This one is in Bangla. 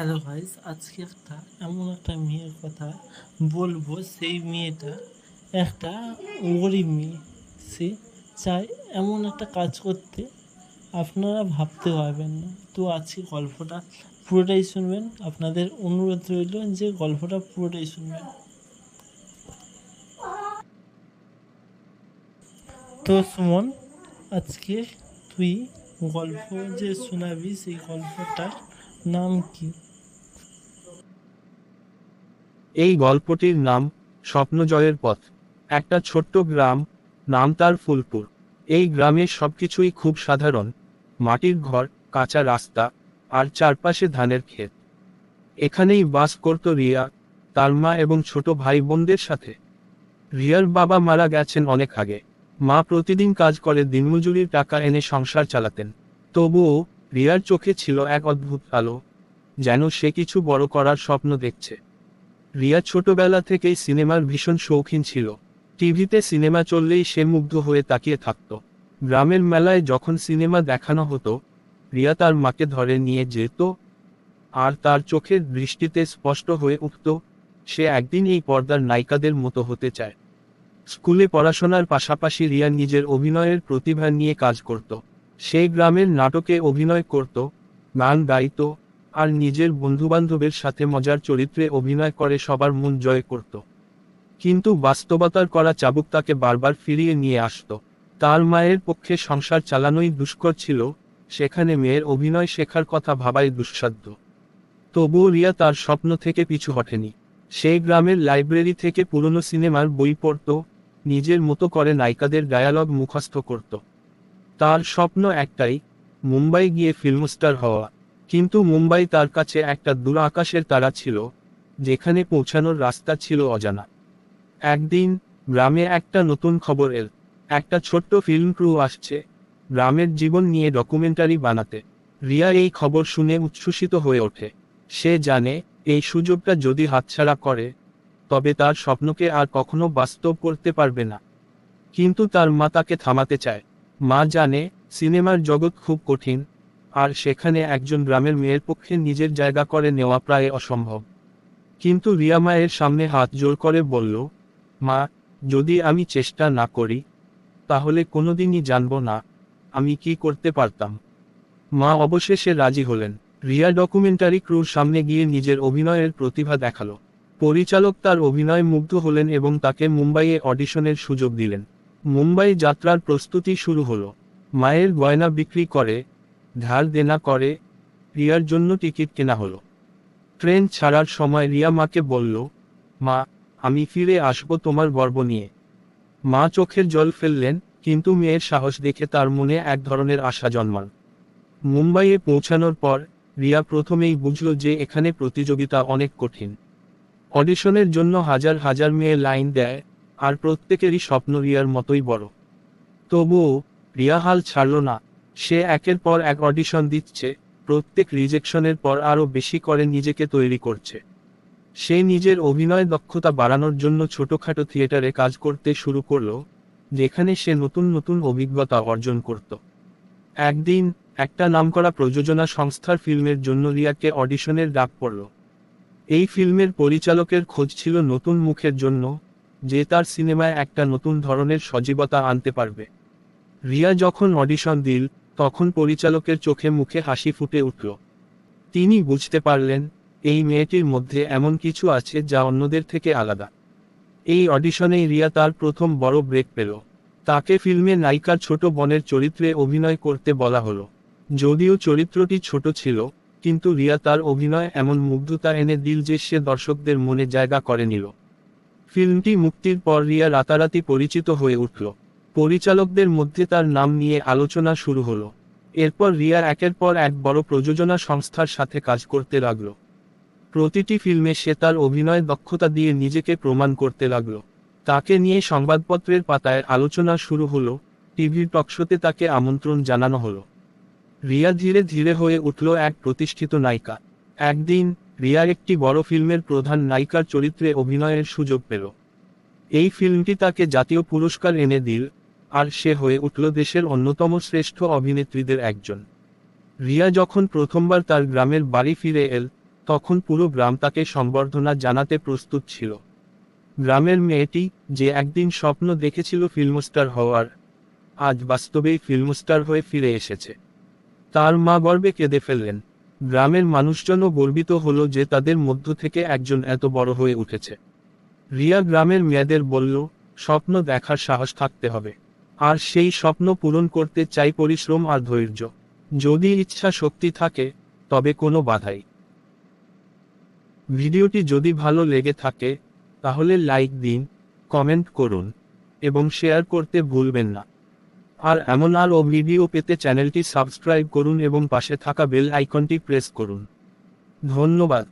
হ্যালো ভাইস আজকে একটা এমন একটা মেয়ের কথা বলব। সেই মেয়েটা একটা গরিব মেয়ে। সে চায় এমন একটা কাজ করতে। আপনারা ভাবতে পারবেন না। তো আজকে গল্পটা পুরোটাই শুনবেন। আপনাদের অনুরোধ রইল যে গল্পটা পুরোটাই শুনবেন। তো সুমন, আজকে তুই গল্প যে শোনাবি, সেই গল্পটার নাম কি? এই গল্পটির নাম স্বপ্নজয়ের পথ। একটা ছোট্ট গ্রাম, নাম তার ফুলপুর। এই গ্রামে সবকিছুই খুব সাধারণ। মাটির ঘর, কাঁচা রাস্তা, আর চারপাশে ধানের ক্ষেত। এখানেই বাস করত রিয়া, তার মা এবং ছোট ভাই বোনদের সাথে। রিয়ার বাবা মারা গেছেন অনেক আগে। মা প্রতিদিন কাজ করে, দিনমজুরির টাকা এনে সংসার চালাতেন। তবুও রিয়ার চোখে ছিল এক অদ্ভুত আলো। যেন সে কিছু বড় করার স্বপ্ন দেখছে। রিয়া ছোটবেলা থেকেই সিনেমার ভীষণ শৌখিন ছিল। টিভিতে সিনেমা চললেই সে মুগ্ধ হয়ে তাকিয়ে থাকত। গ্রামের মেলায় যখন সিনেমা দেখানো হতো, রিয়া তার মাকে ধরে নিয়ে যেত আর তার চোখের দৃষ্টিতে স্পষ্ট হয়ে উঠত, সে একদিন এই পর্দার নায়িকাদের মতো হতে চায়। স্কুলে পড়াশোনার পাশাপাশি রিয়া নিজের অভিনয়ের প্রতিভা নিয়ে কাজ করত। সে গ্রামের নাটকে অভিনয় করত, গান গাইত আর নিজের বন্ধুবান্ধবের সাথে মজার চরিত্রে অভিনয় করে সবার মন জয় করত। কিন্তু বাস্তবতার করা চাবুক তাকে বারবার ফিরিয়ে নিয়ে আসত। তার মায়ের পক্ষে সংসার চালানোই দুষ্কর ছিল, সেখানে মেয়ের অভিনয় শেখার কথা ভাবাই দুঃসাধ্য। তবুও রিয়া তার স্বপ্ন থেকে পিছু হটেনি। সেই গ্রামের লাইব্রেরি থেকে পুরনো সিনেমার বই পড়ত, নিজের মতো করে নায়িকাদের ডায়ালগ মুখস্থ করত। তার স্বপ্ন একটাই, মুম্বাই গিয়ে ফিল্মস্টার হওয়া। কিন্তু মুম্বাই তার কাছে একটা দূর আকাশের তারা ছিল, যেখানে পৌঁছানোর রাস্তা ছিল অজানা। একদিন, গ্রামে একটা নতুন খবর এল। একটা ছোট্ট ফিল্ম ক্রু আসছে। গ্রামের জীবন নিয়ে ডকুমেন্টারি বানাতে। রিয়া এই খবর শুনে উচ্ছ্বসিত হয়ে ওঠে। সে জানে, এই সুযোগটা যদি হাতছাড়া করে, তবে তার স্বপ্নকে আর কখনো বাস্তব করতে পারবে না। কিন্তু তার মা তাকে থামাতে চায়। মা জানে, সিনেমার জগৎ খুব কঠিন। আর সেখানে একজন গ্রামের মেয়ের পক্ষে নিজের জায়গা করে নেওয়া প্রায় অসম্ভব। কিন্তু রিয়া মায়ের সামনে হাত জোর করে বলল, মা, যদি আমি চেষ্টা না করি, তাহলে কোনোদিনই জানব না আমি কি করতে পারতাম। মা অবশেষে রাজি হলেন। রিয়া ডকুমেন্টারি ক্রুর সামনে গিয়ে নিজের অভিনয়ের প্রতিভা দেখাল। পরিচালক তার অভিনয় মুগ্ধ হলেন এবং তাকে মুম্বাইয়ে অডিশনের সুযোগ দিলেন। মুম্বাই যাত্রার প্রস্তুতি শুরু হলো। মায়ের গয়না বিক্রি করে ধার দেনা করে, রিয়ার জন্য টিকিট কেনা হলো। ট্রেন ছাড়ার সময় রিয়া মাকে বলল, মা, আমি ফিরে আসব তোমার গর্ব নিয়ে। মা চোখের জল ফেললেন, কিন্তু মেয়ের সাহস দেখে তার মনে এক ধরনের আশা জন্মাল। মুম্বাইয়ে পৌঁছানোর পর, রিয়া প্রথমেই বুঝল যে এখানে প্রতিযোগিতা অনেক কঠিন। অডিশনের জন্য হাজার হাজার মেয়ে লাইন দেয়, আর প্রত্যেকেরই স্বপ্ন রিয়ার মতোই বড়। তবুও, রিয়া হাল ছাড়ল না। সে একের পর এক অডিশন দিচ্ছে, প্রত্যেক রিজেকশনের পর আরও বেশি করে নিজেকে তৈরি করছে। সে নিজের অভিনয় দক্ষতা বাড়ানোর জন্য ছোটখাটো থিয়েটারে কাজ করতে শুরু করল, যেখানে সে নতুন নতুন অভিজ্ঞতা অর্জন করত। একদিন, একটা নামকরা প্রযোজনা সংস্থার ফিল্মের জন্য রিয়াকে অডিশনের ডাক পড়ল। এই ফিল্মের পরিচালকের খোঁজ ছিল নতুন মুখের জন্য, যে তার সিনেমায় একটা নতুন ধরনের সজীবতা আনতে পারবে। রিয়া যখন অডিশন দিল তখন পরিচালকের চোখে মুখে হাসি ফুটে উঠল। তিনি বুঝতে পারলেন, এই মেয়েটির মধ্যে এমন কিছু আছে যা অন্যদের থেকে আলাদা। এই অডিশনেই রিয়া তার প্রথম বড় ব্রেক পেল। তাকে ফিল্মে নায়িকার ছোট বনের চরিত্রে অভিনয় করতে বলা হলো। যদিও চরিত্রটি ছোট ছিল, কিন্তু রিয়া তার অভিনয় এমন মুগ্ধতা এনে দিল যে সে দর্শকদের মনে জায়গা করে নিল। ফিল্মটি মুক্তির পর রিয়া রাতারাতি পরিচিত হয়ে উঠল। পরিচালকদের মধ্যে তার নাম নিয়ে আলোচনা শুরু হলো। এরপর রিয়া একের পর এক বড় প্রযোজনা সংস্থার সাথে কাজ করতে লাগল। প্রতিটি ফিল্মে সে তার অভিনয় দক্ষতা দিয়ে নিজেকে প্রমাণ করতে লাগল। তাকে নিয়ে সংবাদপত্রের পাতায় আলোচনা শুরু হলো টিভির টকশোতে তাকে আমন্ত্রণ জানানো হলো। রিয়া ধীরে ধীরে হয়ে উঠল এক প্রতিষ্ঠিত নায়িকা। একদিন, রিয়া একটি বড় ফিল্মের প্রধান নায়িকার চরিত্রে অভিনয়ের সুযোগ পেল। এই ফিল্মটি তাকে জাতীয় পুরস্কার এনে দিল। আর সে হয়ে উঠল দেশের অন্যতম শ্রেষ্ঠ অভিনেত্রীদের একজন। রিয়া যখন প্রথমবার তার গ্রামের বাড়ি ফিরে এল, তখন পুরো গ্রাম তাকে সম্বর্ধনা জানাতে প্রস্তুত ছিল। গ্রামের মেয়েটি, যে একদিন স্বপ্ন দেখেছিল ফিল্মস্টার হওয়ার, আজ বাস্তবেই ফিল্মস্টার হয়ে ফিরে এসেছে। তার মা গর্বে কেঁদে ফেললেন। গ্রামের মানুষজনও গর্বিত হলো যে তাদের মধ্য থেকে একজন এত বড় হয়ে উঠেছে। রিয়া গ্রামের মেয়েদের বলল, স্বপ্ন দেখার সাহস থাকতে হবে। আর সেই স্বপ্ন পূরণ করতে চাই পরিশ্রম আর ধৈর্য। যদি ইচ্ছা শক্তি থাকে, তবে কোনো বাধাই। ভিডিওটি যদি ভালো লেগে থাকে, তাহলে লাইক দিন, কমেন্ট করুন, এবং শেয়ার করতে ভুলবেন না। আর এমন আরও ভিডিও পেতে চ্যানেলটি সাবস্ক্রাইব করুন এবং পাশে থাকা বেল আইকনটি প্রেস করুন। ধন্যবাদ।